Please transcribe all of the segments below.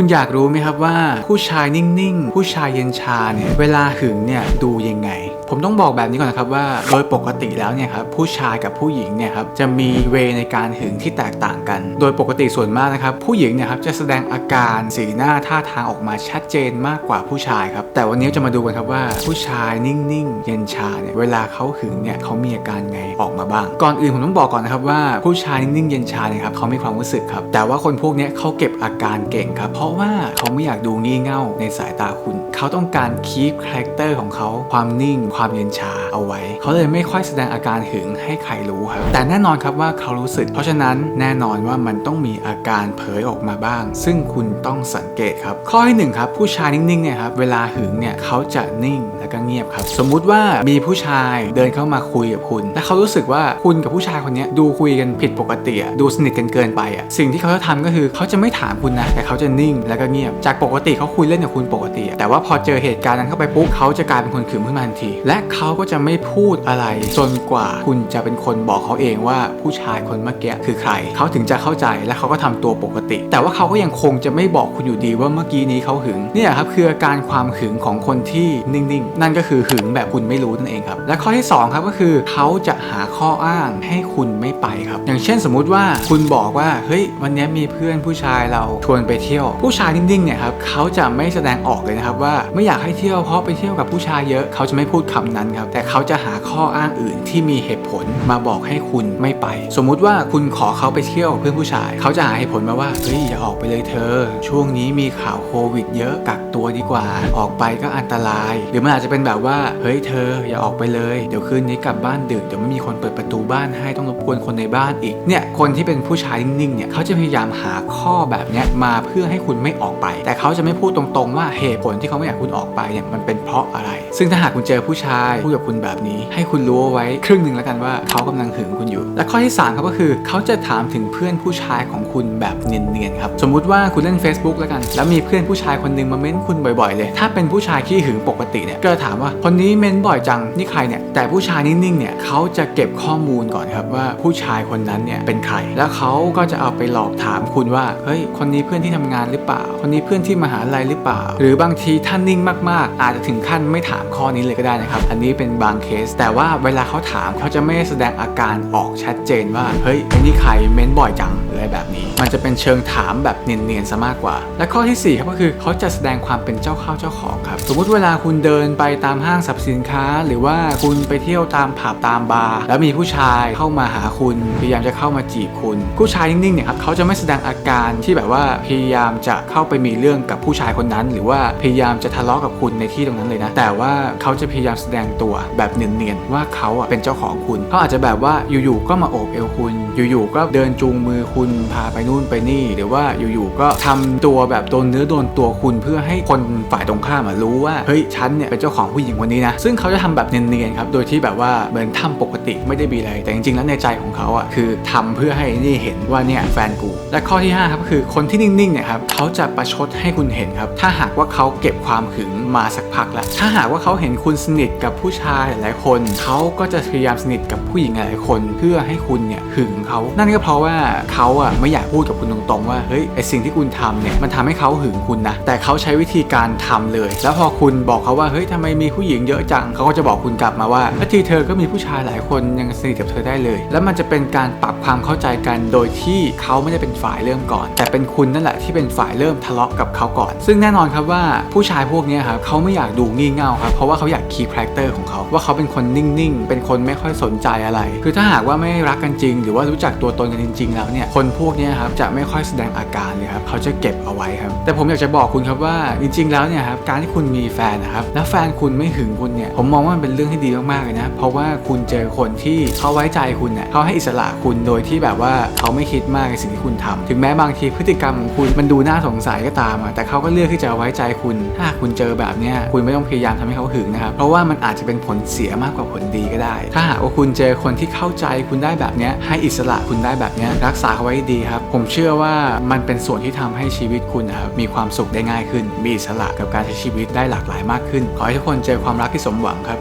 คุณอยากรู้ไหมครับว่าผู้ชายนิ่งๆ ผู้ชายเย็นชาเนี่ย เวลาหึงเนี่ย ดูยังไง ผมต้องบอกแบบนี้ก่อนนะครับว่าโดยปกติแล้วเนี่ยครับผู้ชายกับผู้หญิงเนี่ยครับจะมีเวในการหึงที่แตกต่างกัน โดยปกติส่วนมากนะครับผู้หญิงเนี่ยครับจะแสดงอาการสีหน้าท่าทางออกมาชัดเจนมากกว่าผู้ชายครับแต่วันนี้จะมาดูกันครับว่าผู้ชายนิ่งๆ เย็นชาเนี่ยเวลาเขาหึงเนี่ยเขามีอาการไงออกมาบ้าง ก่อนอื่นผมต้องบอกก่อนนะครับว่าผู้ชายนิ่งๆเย็นชาเนี่ยครับเขามีความรู้สึกครับแต่ว่าคนพวกนี้เขาเก็บอาการเก่งครับเพราะว่าเขาไม่อยากดูงี่เง่าในสายตาคุณ เขาต้องการคีปคาแรคเตอร์ของเขาความนิ่งความเย็นชาเอาไว้ เขาเลยไม่ค่อยแสดงอาการหึงให้ใครรู้ครับ แต่แน่นอนครับว่าเขารู้สึก เพราะฉะนั้นแน่นอนว่ามันต้องมีอาการเผยออกมาบ้าง ซึ่งคุณต้องสังเกตครับ ข้อที่หนึ่งครับผู้ชายนิ่งๆเนี่ยครับเวลาหึงเนี่ยเขาจะนิ่งแล้วก็เงียบครับ สมมุติว่ามีผู้ชายเดินเข้ามาคุยกับคุณ และเขารู้สึกว่าคุณกับผู้ชายคนนี้ดูคุยกันผิดปกติดูสนิทกันเกินไปอะสิ่งที่เขาจะทำก็คือเขาจะไม่ถามคุณนะ แต่เขาจะนิ่งแล้วก็เงียบจากปกติเขาคุยเล่นกับคุณปกติ แต่ว่าพอเจอเหตุการณ์นั้นเข้าไปปุ๊บเขาจะกลายเป็นคนขึมขึ้นมาทันทีและเขาก็จะไม่พูดอะไร จนกว่าคุณจะเป็นคนบอกเขาเองว่าผู้ชายคนเมื่อกี้คือใคร เขาถึงจะเข้าใจและเขาก็ทำตัวปกติ แต่ว่าเขาก็ยังคงจะไม่บอกคุณอยู่ดีว่าเมื่อกี้นี้เขาหึงเนี่ยครับคืออาการความหึงของคนที่นิ่งๆ นั่นก็คือหึงแบบคุณไม่รู้นั่นเองครับ และข้อที่สองครับก็คือเขาจะหาข้ออ้างให้คุณไม่ไปครับ อย่างเช่นสมมุติว่าคุณบอกว่าเฮ้ยวันนี้มีเพื่อนผู้ชายเราชวนไปเที่ยว ผู้ชายนิ่งๆเนี่ยครับเขาจะไม่แสดงออกเลยนะครับว่าไม่อยากให้เที่ยวเพราะไปเที่ยวกับผู้ชายเยอะเขาจะไม่พูดคำนั้นครับ แต่เขาจะหาข้ออ้างอื่นที่มีเหตุผลมาบอกให้คุณไม่ไป สมมุติว่าคุณขอเขาไปเที่ยวเพื่อนผู้ชาย เขาจะหาเหตุผลมาว่าเฮ้ยอย่าออกไปเลยเธอ ช่วงนี้มีข่าวโควิด เยอะกักตัวดีกว่า ออกไปก็อันตราย หรือมันอาจจะเป็นแบบว่าเฮ้ยเธอ อย่าออกไปเลยเดี๋ยวคืนนี้กลับบ้านดึกเดี๋ยวไม่มีคนเปิดประตูบ้านให้ต้องรบกวนคนในบ้านอีกเนี่ยคนที่เป็นผู้ชายนิ่งๆเนี่ยเขาจะพยายามหาข้อแบบเนี้ยมาเพื่อให้คุณไม่ออกไป แต่เขาจะไม่พูดตรงๆว่าเหตุผลที่เขาไม่อยากคุณออกไปเนี่ยมันเป็นเพราะอะไร ซึ่งถ้าหากคุณเจอผู้ชายพูดกับคุณแบบนี้ ให้คุณรู้เอาไว้ครึ่งหนึ่งแล้วกันว่าเขากำลังหึงคุณอยู่ และข้อที่สามครับก็คือเขาจะถามถึงเพื่อนผู้ชายของคุณแบบเนียนๆครับสมมุติว่าคุณเล่น Facebook แล้วกัน แล้วมีเพื่อนผู้ชายคนหนึงมาเม้นคุณบ่อยๆ เลย ถ้าเป็นผู้ชายขี้หึงปกติเนี่ยก็จะถามว่าคนนี้เม้นบ่อยจังนี่ใครเนี่ยแต่ผู้ชายนิ่งๆเนี่ยเขาจะเก็บข้อมูลก่อนครับว่าผู้ชายคนนั้นเนี่ยเป็นใคร แล้วเขาก็จะเอาไปหลอกถามคุณว่าเฮ้ยคนนี้เพื่อนที่ทำงานหรือเปล่า คนนี้เพื่อนที่มหาลัยหรือเปล่า หรือบางทีท่านนิ่งมากๆ อาจจะถึงขั้นไม่ถามข้อนี้เลยก็ได้นะครับ อันนี้เป็นบางเคส แต่ว่าเวลาเขาถามเขาจะไม่แสดงอาการออกชัดเจนว่า เฮ้ยไอ้นี่ใครเม้นบ่อยจังอะไรแบบนี้ มันจะเป็นเชิงถามแบบเนียนๆซะมากกว่า และข้อที่สี่ครับก็คือเขาจะแสดงความเป็นเจ้าข้าเจ้าของครับ สมมุติเวลาคุณเดินไปตามห้างสรรพสินค้า หรือว่าคุณไปเที่ยวตามผับตามบาร์แล้วมีผู้ชายเข้ามาหาคุณ พยายามจะเข้ามาจีบคุณ ผู้ชายนิ่งๆเนี่ยครับเขาจะไม่แสดงอาการที่แบบว่าพยายามจะเข้าไปมีเรื่องกับผู้ชายคนนั้น หรือว่าพยายามจะทะเลาะกับคุณในที่ตรงนั้นเลยนะ แต่ว่าเขาจะพยายามแสดงตัวแบบเนียนๆว่าเขาอะเป็นเจ้าของคุณเขาอาจจะแบบว่าอยู่ๆก็มาโอบเอวคุณ อยู่ๆก็เดินจูงมือคุณพาไปนู่นไปนี่ หรือว่าอยู่ๆก็ทำตัวแบบโดนเนื้อโดนตัวคุณเพื่อให้คนฝ่ายตรงข้ามรู้ว่าเฮ้ยฉันเนี่ยเป็นเจ้าของผู้หญิงคนนี้นะซึ่งเขาจะทำแบบเนียนๆครับโดยที่แบบว่าเหมือนทำปกติไม่ได้มีอะไร แต่จริงๆแล้วในใจของเขาอะคือทำเพื่อให้นี่เห็นว่าเนี่ยแฟนกู และข้อที่ห้าครับก็คือคนที่นิ่งๆเนี่ยครับเขาจะประชดให้คุณเห็นครับถ้าหากว่าเขาเก็บความหึงมาสักพักแล้วถ้าหากว่าเขาเห็นคุณสนิทกับผู้ชายหลายคน เขาก็จะพยายามสนิทกับผู้หญิงหลายคน เพื่อให้คุณเนี่ยหึงเขา นั่นก็เพราะว่าเขาอะไม่อยากพูดกับคุณตรงๆว่าเฮ้ยไอสิ่งที่คุณทำเนี่ยมันทำให้เขาหึงคุณนะแต่เขาใช้วิธีการทำเลย แล้วพอคุณบอกเขาว่าเฮ้ยทำไมมีผู้หญิงเยอะจังเขาก็จะบอกคุณกลับมาว่าทีเธอก็มีผู้ชายหลายคนยังสนิทกับเธอได้เลย แล้วมันจะเป็นการปรับความเข้าใจกันโดยที่เขาไม่ได้เป็นฝ่ายเริ่มก่อน แต่เป็นคุณนั่นแหละที่เป็นฝ่ายเริ่มทะเลาะกับเขาก่อน ซึ่งแน่นอนครับว่าผู้ชายพวกนี้ครับเขาไม่อยากดูงี่เง่าครับเพราะว่าเขาอยากคีย์คาแรคเตอร์ของเขา ว่าเขาเป็นคนนิ่งๆ เป็นคนไม่ค่อยสนใจอะไร คือถ้าหากว่าไม่รักกันจริง หรือว่ารู้จักตัวตนกันจริง ๆ แล้วเนี่ยคนพวกนี้ครับจะไม่ค่อยแสดงอาการเลยครับเขาจะเก็บเอาไว้ครับ แต่ผมอยากจะบอกคุณครับว่าจริง ๆ แล้วเนี่ยครับการที่คุณมีแฟนนะครับแล้วแฟนคุณไม่หึงคุณเนี่ยผมมองว่ามันเป็นเรื่องที่ดีมากๆเลยนะเพราะว่าคุณเจอคนที่เขาไว้ใจคุณเนี่ยเขาให้อิสระคุณโดยที่แบบว่าเขาไม่คิดมากในสิ่งที่คุณทำถึงแม้บางทีพฤติกรรมของคุณมันดูน่าสงสัยก็ตามอะแต่เขาก็เลือกที่จะไว้ใจคุณ ถ้าคุณเจอแบบเนี้ยคุณไม่ต้องพยายามทำให้เขาหึงนะครับเพราะว่ามันอาจจะเป็นผลเสียมากกว่าผลดีก็ได้ ถ้าหากว่าคุณเจอคนที่เข้าใจคุณได้แบบเนี้ยให้อิสระคุณได้แบบเนี้ยรักษาเขาไว้ดีครับ ผมเชื่อว่ามันเป็นส่วนที่ทำให้ชีวิตคุณนะครับมีความสุขได้ง่ายขึ้น มีอิสระกับการใช้ชีวิตได้หลากหลายมากขึ้น ขอให้ทุกคนเจอความรักที่สมหวังครับ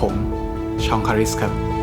ผมชองคาริสครับ